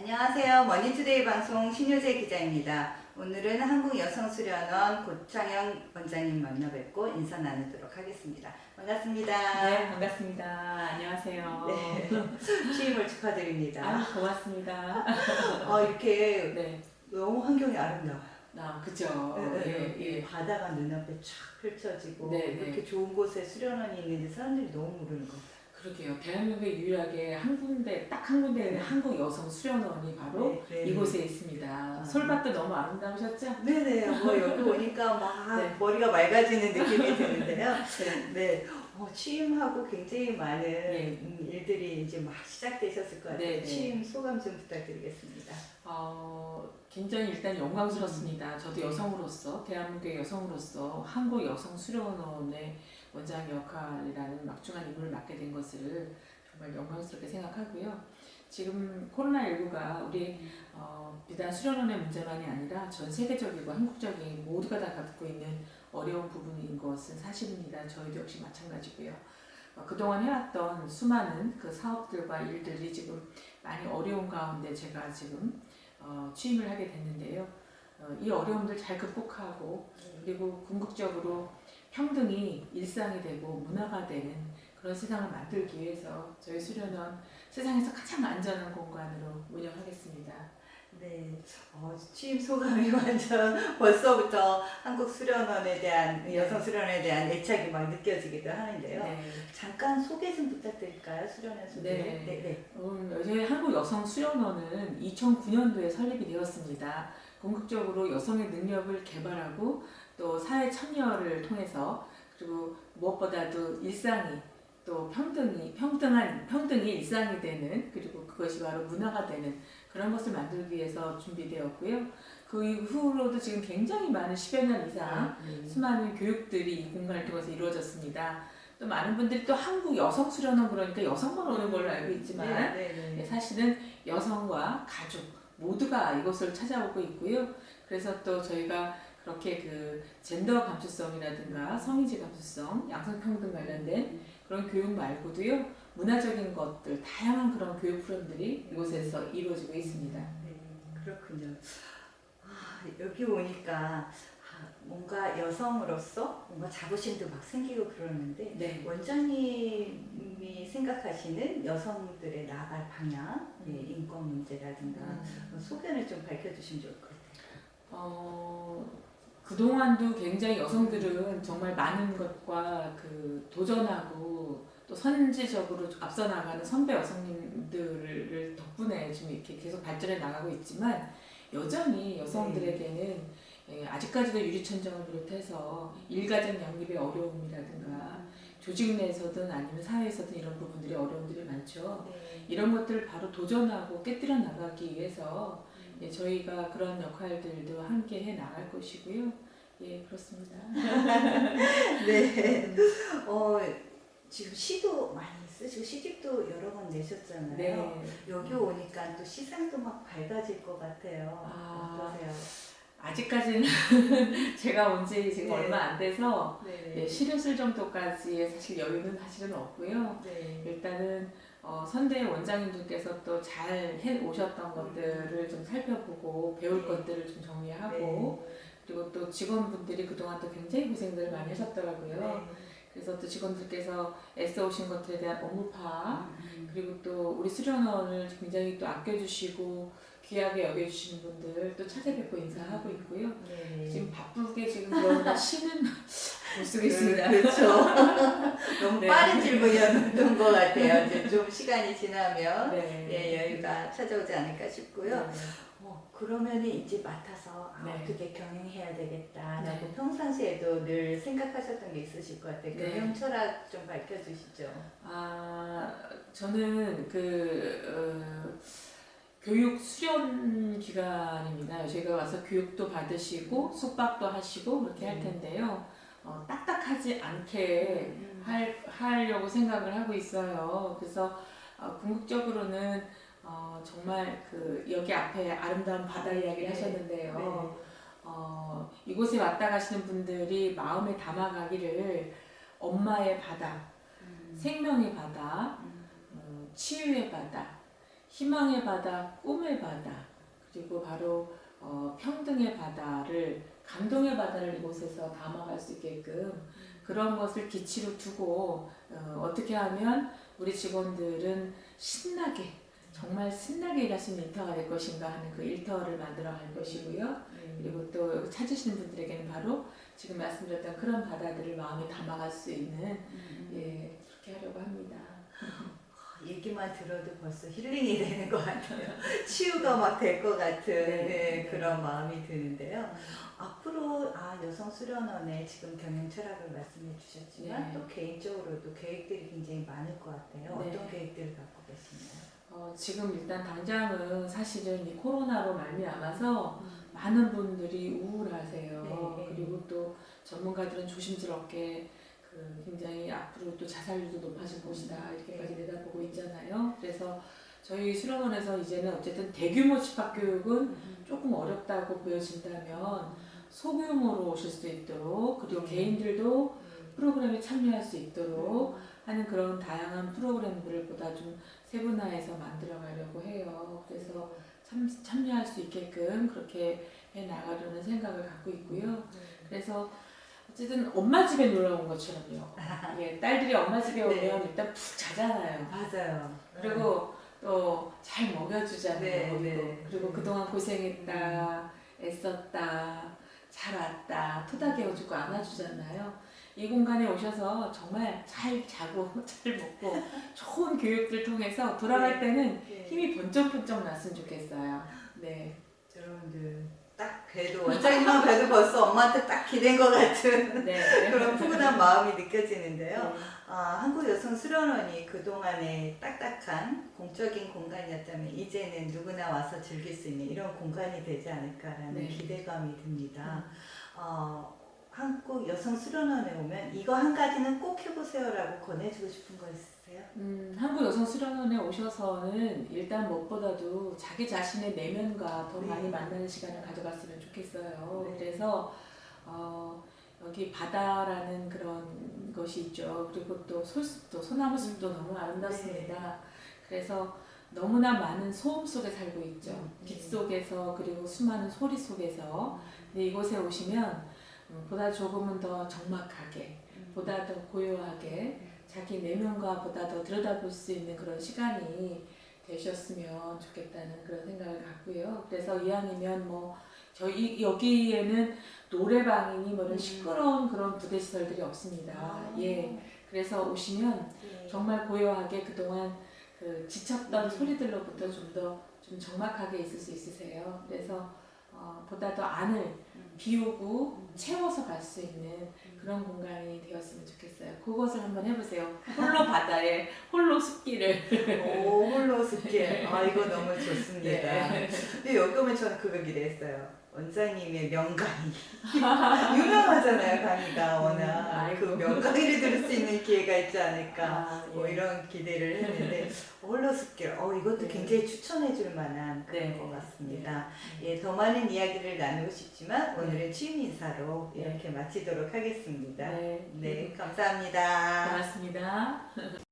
안녕하세요. 머니투데이 방송 신효재 기자입니다. 오늘은 한국여성수련원 고창영 원장님 만나 뵙고 인사 나누도록 하겠습니다. 반갑습니다. 네, 반갑습니다. 안녕하세요. 네. 취임을 축하드립니다. 아, 고맙습니다. 아, 이렇게 네, 너무 환경이 아름다워요. 아, 그죠. 네, 네, 예, 예. 바다가 눈앞에 쫙 펼쳐지고 네, 네. 이렇게 좋은 곳에 수련원이 있는데 사람들이 너무 모르는 것 같아요. 그러게요. 대한민국에 유일하게 한 군데, 딱 한 군데 있는 네. 한국 여성 수련원이 바로 네, 네. 이곳에 있습니다. 솔밭도 너무 아름다우셨죠? 네네. 뭐 여기 오니까 막 네. 머리가 맑아지는 느낌이 드는데요. 네. 네, 어, 취임하고 굉장히 많은 네. 음, 일들이 이제 막 시작되셨을 것 같아요. 네, 네. 취임 소감 좀 부탁드리겠습니다. 어, 굉장히 일단 영광스럽습니다. 저도 여성으로서, 대한민국의 여성으로서 한국 여성 수련원의 원장 역할이라는 막중한 임무를 맡게 된 것을 정말 영광스럽게 생각하고요. 지금 코로나19가 우리 어, 비단 수련원의 문제만이 아니라 전 세계적이고 한국적인 모두가 다 갖고 있는 어려운 부분인 것은 사실입니다. 저희도 역시 마찬가지고요. 어, 그동안 해왔던 수많은 그 사업들과 일들이 지금 많이 어려운 가운데 제가 지금 어, 취임을 하게 됐는데요. 어, 이 어려움들 잘 극복하고 그리고 궁극적으로 평등이 일상이 되고 문화가 되는 그런 세상을 만들기 위해서 저희 수련원 세상에서 가장 안전한 공간으로 운영하겠습니다. 네, 어, 취임 소감이 완전 벌써부터 한국 수련원에 대한 네. 여성 수련원에 대한 애착이 막 느껴지기도 하는데요. 네. 잠깐 소개 좀 부탁드릴까요? 수련원 소개. 네. 네, 네. 음, 저희 한국 여성 수련원은 2009년도에 설립이 되었습니다. 궁극적으로 여성의 능력을 개발하고 또 사회 참여를 통해서 그리고 무엇보다도 일상이 또 평등이 평등한 평등이 일상이 되는 그리고 그것이 바로 문화가 되는 그런 것을 만들기 위해서 준비되었고요. 그 이후로도 지금 굉장히 많은 10여 년 이상 네. 수많은 교육들이 이 공간을 통해서 이루어졌습니다. 또 많은 분들이 또 한국 여성 수련원 그러니까 여성만 오는 걸로 알고 있지만 네, 네, 네. 네, 사실은 여성과 가족 모두가 이곳을 찾아오고 있고요. 그래서 또 저희가 그렇게 그 젠더 감수성이라든가 성인지 감수성, 양성평등 관련된 그런 교육 말고도요. 문화적인 것들, 다양한 그런 교육 프로그램들이 이곳에서 이루어지고 있습니다. 네, 그렇군요. 아, 여기 오니까 아, 뭔가 여성으로서 뭔가 자부심도 막 생기고 그러는데 네. 원장님이 생각하시는 여성들의 나아갈 방향, 예, 인권 문제라든가 음. 어, 소견을 좀 밝혀주시면 좋을 것 같아요. 어, 그동안도 굉장히 여성들은 정말 많은 것과 그 도전하고 또 선지적으로 앞서 나가는 선배 여성님들을 덕분에 지금 이렇게 계속 발전해 나가고 있지만 여전히 여성들에게는 예, 아직까지도 유리천장을 비롯해서 일가정 양립의 어려움이라든가 조직 내에서든 아니면 사회에서든 이런 부분들이 어려움들이 많죠. 네. 이런 것들을 바로 도전하고 깨뜨려 나가기 위해서 예, 저희가 그런 역할들도 함께 해 나갈 것이고요. 예, 그렇습니다. 네. 어, 지금 시도 많이 쓰시고 시집도 여러 권 내셨잖아요. 네. 여기 오니까 또 시상도 막 밝아질 것 같아요. 아. 아직까지는 제가 온 지 지금 네. 얼마 안 돼서 네. 예, 쓸 정도까지의 사실 여유는 사실은 없고요. 네. 일단은 어, 선대 원장님들께서 또 잘 해 오셨던 것들을 좀 살펴보고 배울 네. 것들을 좀 정리하고 그리고 또 직원분들이 그동안 또 굉장히 고생들을 많이 하셨더라고요. 네. 그래서 또 직원들께서 애써 오신 것들에 대한 업무 파악 음. 그리고 또 우리 수련원을 굉장히 또 아껴주시고 귀하게 여겨주시는 분들 또 찾아뵙고 인사하고 있고요. 네. 지금 바쁘게 지금 그러나 쉬는 못 쓰겠습니다. 그, 그렇죠. 너무 네. 빠른 질문이었던 것 같아요. 이제 좀 시간이 지나면 네. 예, 여유가 찾아오지 않을까 싶고요. 네. 어, 그러면 이제 맡아서 아, 네. 어떻게 경영해야 되겠다라고 네. 평상시에도 늘 생각하셨던 게 있으실 것 같아요. 네. 경영 철학 좀 밝혀주시죠. 아 저는 그 어, 교육 수련 기간입니다. 저희가 와서 교육도 받으시고 숙박도 하시고 그렇게 할 음. 텐데요. 어, 딱딱하지 않게 음. 할, 하려고 생각을 하고 있어요. 그래서 어, 궁극적으로는 어, 정말 그 여기 앞에 아름다운 바다 이야기를 네. 하셨는데요. 네. 어, 이곳에 왔다 가시는 분들이 마음에 담아가기를 엄마의 바다, 음. 생명의 바다, 음. 어, 치유의 바다 희망의 바다, 꿈의 바다, 그리고 바로 어, 평등의 바다를 감동의 바다를 이곳에서 담아갈 수 있게끔 그런 것을 기치로 두고 어, 떻게 하면 우리 직원들은 신나게 정말 신나게 일할 수 있는 일터가 될 것인가 하는 그 일터를 만들어 갈 것이고요. 네. 그리고 또 여기 찾으시는 분들에게는 바로 지금 말씀드렸던 그런 바다들을 마음에 담아갈 수 있는 음, 예 그렇게 하려고 합니다. 얘기만 들어도 벌써 힐링이 되는 것 같아요. 치유가 막 될 것 같은 네, 네, 네. 그런 마음이 드는데요. 앞으로 아 여성 수련원의 지금 경영 철학을 말씀해 주셨지만 네. 또 개인적으로도 계획들이 굉장히 많을 것 같아요. 네. 어떤 계획들을 갖고 계시나요? 어, 지금 일단 당장은 사실은 이 코로나로 말미암아서 많은 분들이 우울하세요. 그리고 또 전문가들은 조심스럽게 그 굉장히 앞으로 또 자살률도 높아질 것이다 이렇게까지 내다보고 있잖아요. 그래서 저희 수련원에서 이제는 어쨌든 대규모 집합 교육은 조금 어렵다고 보여진다면 소규모로 오실 수 있도록 그리고 네. 개인들도 프로그램에 참여할 수 있도록 하는 그런 다양한 프로그램들을 보다 좀 세분화해서 만들어 가려고 해요. 그래서 참, 참여할 수 있게끔 그렇게 해 나가려는 생각을 갖고 있고요. 그래서 어쨌든 엄마 집에 놀러 온 것처럼요. 예, 딸들이 엄마 집에 오면 네. 일단 푹 자잖아요. 맞아요. 그리고 또 잘 먹여주잖아요. 네, 그리고, 네. 그리고 그동안 고생했다, 애썼다, 잘 왔다, 토닥여주고 안아주잖아요. 이 공간에 오셔서 정말 잘 자고 잘 먹고 좋은 교육들 통해서 돌아갈 때는 네. 힘이 번쩍번쩍 났으면 좋겠어요. 네. 여러분들 딱 봬도 원장님만 봬도 벌써 엄마한테 딱 기댄 것 같은 네. 그런 푸근한 마음이 느껴지는데요. 네. 아, 한국 여성 수련원이 그동안에 딱딱한 공적인 공간이었다면 이제는 누구나 와서 즐길 수 있는 이런 공간이 되지 않을까라는 네. 기대감이 듭니다. 어, 한국 여성 수련원에 오면 이거 한 가지는 꼭 해보세요라고 권해주고 싶은 거 있 으세요? 음, 한국 여성 수련원에 오셔서는 일단 무엇보다도 자기 자신의 내면과 더 네. 많이 만나는 시간을 가져갔으면 좋겠어요. 네. 그래서 어, 여기 바다라는 그런 것이 있죠. 그리고 또 솔숲도 소나무 숲도 너무 아름답습니다. 그래서 너무나 많은 소음 속에 살고 있죠. 음, 빛 네. 속에서 그리고 수많은 소리 속에서 근데 이곳에 오시면 음, 보다 조금은 더 적막하게 보다 더 고요하게 자기 내면과 보다 더 들여다볼 수 있는 그런 시간이 되셨으면 좋겠다는 그런 생각을 갖고요. 그래서 이왕이면 뭐 저희 여기에는 노래방이니 뭐 이런 음. 시끄러운 그런 부대 시설들이 없습니다. 아. 예. 그래서 오시면 네. 정말 고요하게 그동안 그 지쳤던 음. 소리들로부터 좀 더좀 적막하게 있을 수 있으세요. 그래서 어, 보다 더 안을 음. 비우고 음. 채워서 갈 수 있는 그런 공간이 되었으면 좋겠어요. 그것을 한번 해보세요. 홀로 바다에 홀로 숲길을. 오, 홀로 스킬. 아, 이거 너무 좋습니다. 네. 근데 여기 오면 저는 그거 기대했어요. 원장님의 명강의. 유명하잖아요, 강의가 워낙. 음. 그 명강의를 들을 수 있는 기회가 있지 않을까. 아, 뭐 예. 이런 기대를 했는데, 홀로 스킬. 어, 이것도 네. 굉장히 추천해 줄 만한 그런 네. 것 같습니다. 네. 예, 더 많은 이야기를 나누고 싶지만, 오늘은 취임 인사로 네. 이렇게 마치도록 하겠습니다. 네. 네, 감사합니다. 고맙습니다.